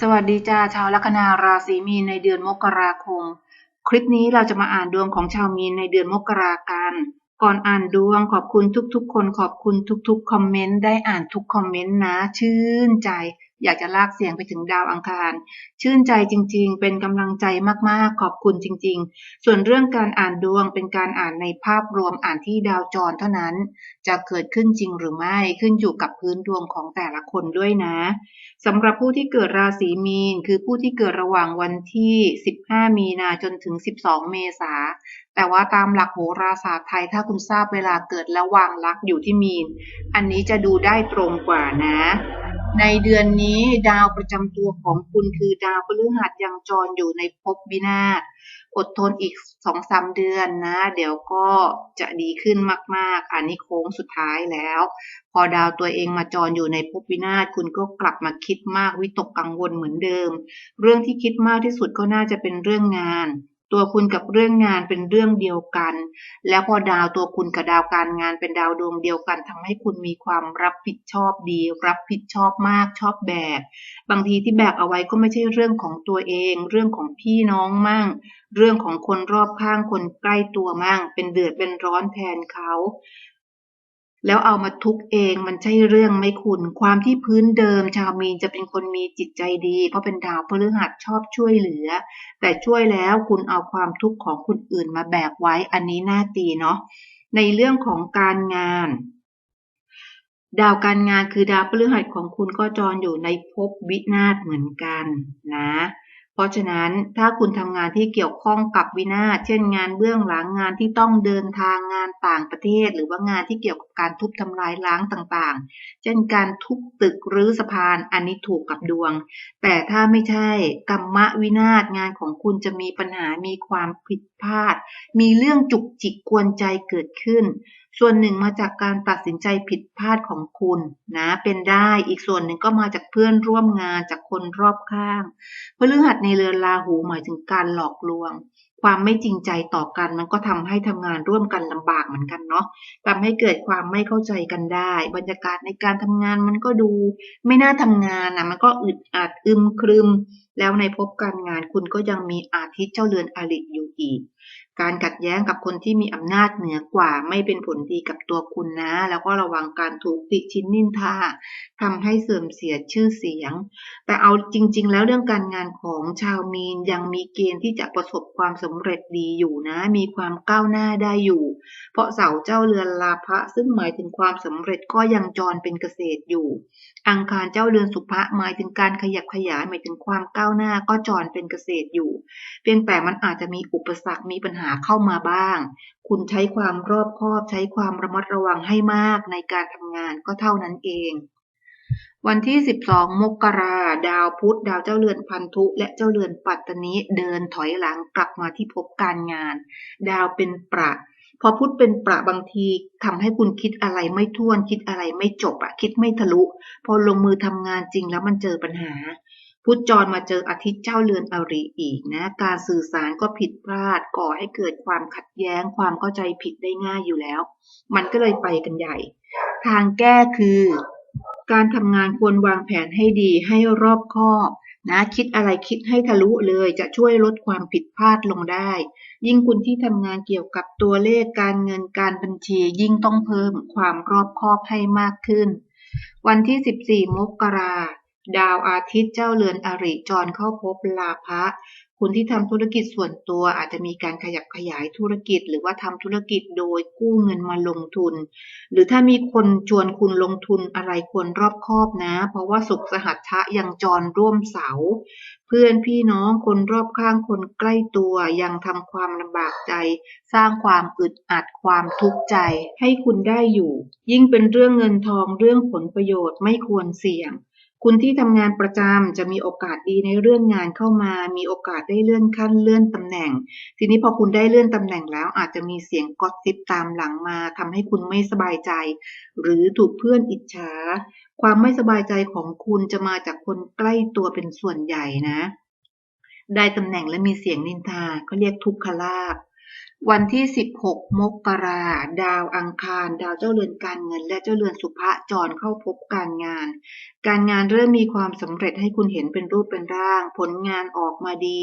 สวัสดีจ้าชาวลัคนาราศีมีนในเดือนมกราคม คลิปนี้เราจะมาอ่านดวงของชาวมีนในเดือนมกรากัน ก่อนอ่านดวงขอบคุณทุกๆ คนขอบคุณทุกๆ คอมเมนต์ได้อ่านทุกคอมเมนต์นะชื่นใจ อยากจะลากเสียงไปถึงดาวอังคาร ชื่นใจจริง ๆ เป็นกำลังใจมากๆ ขอบคุณจริง ๆ ส่วนเรื่องการอ่านดวงเป็นการอ่านในภาพรวมอ่านที่ดาวจรเท่านั้น จะเกิดขึ้นจริงหรือไม่ขึ้นอยู่กับพื้นดวงของแต่ละคนด้วยนะสำหรับผู้ที่เกิดราศีมีน คือผู้ที่เกิดระหว่างวันที่ 15 มีนาจนถึง 12 เมษาแต่ว่าตามหลักโหราศาสตร์ไทยถ้าคุณทราบเวลาเกิดและวางลักอยู่ที่มีน อันนี้จะดูได้ตรงกว่านะ ในเดือนนี้ดาวประจำตัวของคุณคือดาวพฤหัสยังจรอยู่ในภพวินาศอดทนอีกสองสามเดือนนะ เดี๋ยวก็จะดีขึ้นมาก ๆ อันนี้โค้งสุดท้ายแล้ว พอดาวตัวเองมาจรอยู่ในภพวินาศคุณก็กลับมาคิดมากวิตกกังวลเหมือนเดิม เรื่องที่คิดมากที่สุดก็น่าจะเป็นเรื่องงาน ตัวคุณกับเรื่องงานเป็นเรื่องเดียวกัน แล้วพอดาวตัวคุณกับดาวการงานเป็นดาวดวงเดียวกันทำให้คุณมีความรับผิดชอบดี รับผิดชอบมากชอบแบก บางทีที่แบกเอาไว้ก็ไม่ใช่เรื่องของตัวเอง เรื่องของพี่น้องมั่ง เรื่องของคนรอบข้างคนใกล้ตัวมั่ง เป็นเดือดเป็นร้อนแทนเขา แล้วเอามาทุกเองมันใช่เรื่องไม่คุณ ความที่พื้นเดิมชาวมีนจะเป็นคนมีจิตใจดี เพราะเป็นดาวพฤหัสชอบช่วยเหลือ แต่ช่วยแล้วคุณเอาความทุกข์ของคนอื่นมาแบกไว้อันนี้น่าตีเนาะในเรื่องของการงาน ดาวการงานคือดาวพฤหัสของคุณก็จรอยู่ในภพวินาศเหมือนกันนะ เพราะฉะนั้นถ้าคุณทำงานที่เกี่ยวข้องกับวินาศเช่นงานเบื้องหลังงานที่ต้องเดินทางงานต่างประเทศ หรือว่างานที่เกี่ยวกับการทุบทำลายล้างต่างๆ เช่นการทุบตึกหรือสะพานอันนี้ถูกกับดวง แต่ถ้าไม่ใช่กรรมวินาศงานของคุณจะมีปัญหามีความผิดพลาด มีเรื่องจุกจิกกวนใจเกิดขึ้น ส่วนหนึ่งมาจากการตัดสินใจผิดพลาดของคุณนะเป็นได้อีกส่วนหนึ่งก็มาจากเพื่อนร่วมงานจากคนรอบข้างพฤหัสในเรือนราหูหมายถึงการหลอกลวง ความไม่จริงใจต่อกันมันก็ทำให้ทำงานร่วมกันลำบากเหมือนกันเนาะทำให้เกิดความไม่เข้าใจกันได้ บรรยากาศในการทำงานมันก็ดู ไม่น่าทำงานนะมันก็อึดอัดอึมครึมแล้วในพบการงานคุณก็ยังมีอาทิตย์เจ้าเรือนอริอยู่อีก การขัดแย้งกับคนที่มีอำนาจเหนือกว่าไม่เป็นผลดีกับตัวคุณนะ แล้วก็ระวังการถูกติชินนินทาทำให้เสื่อมเสียชื่อเสียง แต่เอาจริง ๆ แล้วเรื่องการงานของชาวมีนยังมีเกณฑ์ที่จะประสบความสำเร็จดีอยู่นะ มีความก้าวหน้าได้อยู่ เพราะเสาเจ้าเรือนลาภะซึ่งหมายถึงความสำเร็จก็ยังจรเป็นเกษตรอยู่ อังคารเจ้าเรือนสุภะหมายถึงการขยับขยายหมายถึงความก้าวหน้าก็จรเป็นเกษตรอยู่ เพียงแต่มันอาจจะมีอุปสรรคมีปัญหาเข้ามาบ้าง คุณใช้ความรอบคอบใช้ความระมัดระวังให้มากในการทำงานก็เท่านั้นเอง วันที่ 12 มกราดาวพุธดาวเจ้าเรือนพันธุ และเจ้าเรือนปัตตนีเดินถอยหลังกลับมาที่พบการงาน ดาวเป็นประ พอพุธเป็นประบางทีทำให้คุณคิดอะไรไม่ท่วน คิดอะไรไม่จบอะคิดไม่ทะลุ พอลงมือทำงานจริงแล้วมันเจอปัญหา พุธจรมาเจออาทิตย์เจ้าเรือนอริอีกนะ การสื่อสารก็ผิดพลาดก่อให้เกิดความขัดแย้งความเข้าใจผิดได้ง่ายอยู่แล้ว มันก็เลยไปกันใหญ่ ทางแก้คือ การทำงานควรวางแผนให้ดีให้รอบคอบ นะคิดอะไรคิดให้ทะลุเลยจะช่วยลดความผิดพลาดลงได้ ยิ่งคุณที่ทำงานเกี่ยวกับตัวเลขการเงินการบัญชี ยิ่งต้องเพิ่มความรอบคอบให้มากขึ้น วันที่ 14 มกราดาวอาทิตย์เจ้าเรือนอริจรเข้าพบลาภะ คุณที่ทำธุรกิจส่วนตัวอาจจะมีการขยับขยายธุรกิจ หรือว่าทำธุรกิจโดยกู้เงินมาลงทุน หรือถ้ามีคนชวนคุณลงทุนอะไรควรรอบคอบนะ เพราะว่าสุขสหัสชะยังจรร่วมเสา เพื่อนพี่น้องคนรอบข้างคนใกล้ตัวยังทำความลำบากใจ สร้างความอึดอัดความทุกข์ใจให้คุณได้อยู่ ยิ่งเป็นเรื่องเงินทองเรื่องผลประโยชน์ไม่ควรเสี่ยง คุณที่ทำงานประจำจะมีโอกาสดีในเรื่องงานเข้ามา มีโอกาสได้เลื่อนขั้นเลื่อนตำแหน่ง ทีนี้พอคุณได้เลื่อนตำแหน่งแล้ว อาจจะมีเสียงกอดซิบตามหลังมาทำให้คุณไม่สบายใจ หรือถูกเพื่อนอิจฉา ความไม่สบายใจของคุณจะมาจากคนใกล้ตัวเป็นส่วนใหญ่นะ ได้ตำแหน่งและมีเสียงนินทาเขาเรียกทุกขลาภ วันที่ 16 มกราดาวอังคาร ดาวเจ้าเรือนการเงิน และเจ้าเรือนสุภะจรเข้าพบการงาน การงานเริ่มมีความสำเร็จให้คุณเห็นเป็นรูปเป็นร่าง ผลงานออกมาดี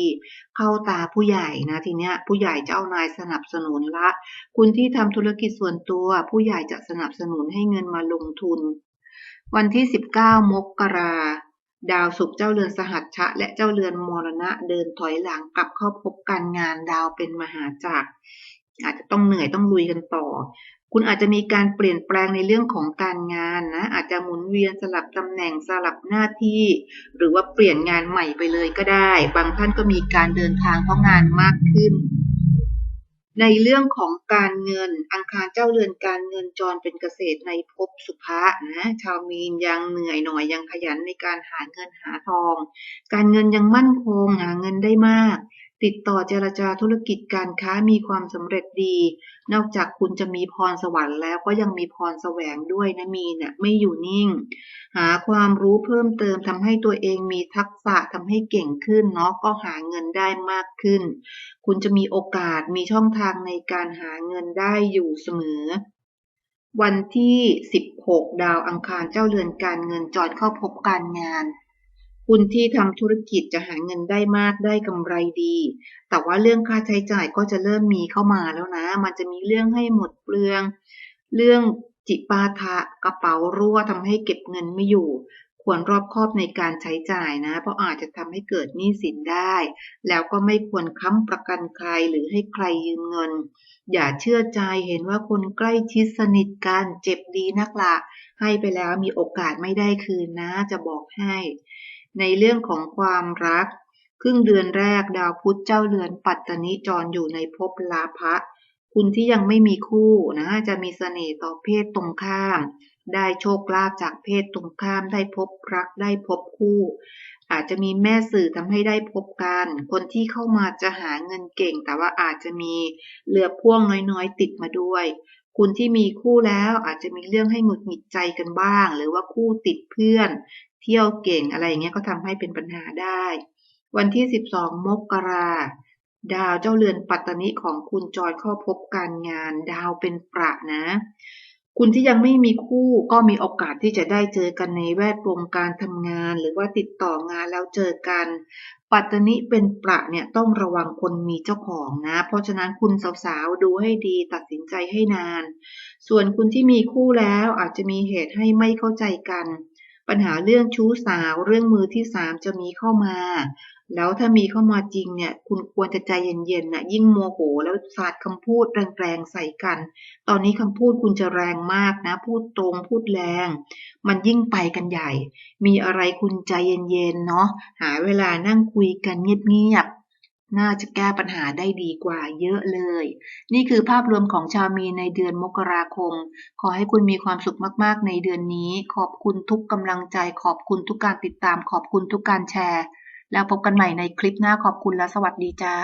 เข้าตาผู้ใหญ่นะทีเนี้ยผู้ใหญ่เจ้านายสนับสนุนละ คุณที่ทำธุรกิจส่วนตัว ผู้ใหญ่จะสนับสนุนให้เงินมาลงทุน วันที่ 19 มกรา ดาวศุกร์เจ้าเรือนสหัชชะ และเจ้าเรือนมรณะเดินถอยหลังกลับเข้าพบการงานดาวเป็นมหาจักร อาจจะต้องเหนื่อยต้องลุยกันต่อ คุณอาจจะมีการเปลี่ยนแปลงในเรื่องของการงานนะ อาจจะหมุนเวียนสลับตำแหน่งสลับหน้าที่ หรือว่าเปลี่ยนงานใหม่ไปเลยก็ได้ บางท่านก็มีการเดินทางเพราะงานมากขึ้น ในเรื่องของการเงินอังคารเจ้าเรือนการเงินจรเป็นเกษตรในภพสุภะนะชาวมีนยังเหนื่อยหน่อยยังขยันในการหาเงินหาทอง การเงินยังมั่นคงหาเงินได้มาก ติดต่อเจรจาธุรกิจการค้ามีความสำเร็จดี นอกจากคุณจะมีพรสวรรค์แล้วก็ยังมีพรแสวงด้วยนะมีเนะี่ยไม่อยู่นิ่ง หาความรู้เพิ่มเติมทำให้ตัวเองมีทักษะทำให้เก่งขึ้นเนาะก็หาเงินได้มากขึ้น คุณจะมีโอกาสมีช่องทางในการหาเงินได้อยู่เสมอวันที่ 16 ดาวอังคารเจ้าเรือนการเงินจอดเข้าพบการงาน คุณที่ทำธุรกิจจะหาเงินได้มากได้กำไรดี แต่ว่าเรื่องค่าใช้จ่ายก็จะเริ่มมีเข้ามาแล้วนะ มันจะมีเรื่องให้หมดเปลือง เรื่องจิปาถะกระเป๋ารั่วทำให้เก็บเงินไม่อยู่ ควรรอบคอบในการใช้จ่ายนะ เพราะอาจจะทำให้เกิดหนี้สินได้ แล้วก็ไม่ควรค้ำประกันใครหรือให้ใครยืมเงิน อย่าเชื่อใจเห็นว่าคนใกล้ชิดสนิทกันเจ็บดีนักละให้ไปแล้วมีโอกาสไม่ได้คืนนะ จะบอกให้ ในเรื่องของความรัก ครึ่งเดือนแรกดาวพุธเจ้าเรือนปัตตนิจรอยู่ในภพลาภะคุณที่ยังไม่มีคู่นะจะมีเสน่ห์ต่อเพศตรงข้าม ได้โชคลาภจากเพศตรงข้าม ได้พบรักได้พบคู่ อาจจะมีแม่สื่อทำให้ได้พบกัน คนที่เข้ามาจะหาเงินเก่ง แต่ว่าอาจจะมีเรือพ่วงน้อยๆ ติดมาด้วย คุณที่มีคู่แล้วอาจจะมีเรื่องให้หงุดหงิดใจกันบ้าง หรือว่าคู่ติดเพื่อน เที่ยวเก่งอะไรอย่างเงี้ยก็ทำให้เป็นปัญหาได้ วันที่ 12 มกราดาวเจ้าเรือนปัตตนิของคุณจอยเข้าพบการงาน ดาวเป็นประนะ คุณที่ยังไม่มีคู่ก็มีโอกาสที่จะได้เจอกันในแวดวงการทำงาน หรือว่าติดต่องานแล้วเจอกัน ปัตตนิเป็นประเนี่ยต้องระวังคนมีเจ้าของนะ เพราะฉะนั้นคุณสาวๆดูให้ดีตัดสินใจให้นาน ส่วนคุณที่มีคู่แล้วอาจจะมีเหตุให้ไม่เข้าใจกัน ปัญหาเรื่องชู้สาวเรื่องมือที่สามจะมีเข้ามา แล้วถ้ามีเข้ามาจริงเนี่ย คุณควรจะใจเย็นๆนะยิ่งโมโหแล้วสาดคำพูดแรงๆใส่กัน ตอนนี้คำพูดคุณจะแรงมากนะ พูดตรงพูดแรง มันยิ่งไปกันใหญ่ มีอะไรคุณใจเย็นๆเนาะหาเวลานั่งคุยกันเงียบๆ น่าจะแก้ปัญหาได้ดีกว่าเยอะเลย นี่คือภาพรวมของชาวมีในเดือนมกราคม ขอให้คุณมีความสุขมากๆ ในเดือนนี้ ขอบคุณทุกกำลังใจ ขอบคุณทุกการติดตาม ขอบคุณทุกการแชร์ แล้วพบกันใหม่ในคลิปหน้าขอบคุณและสวัสดีจ้า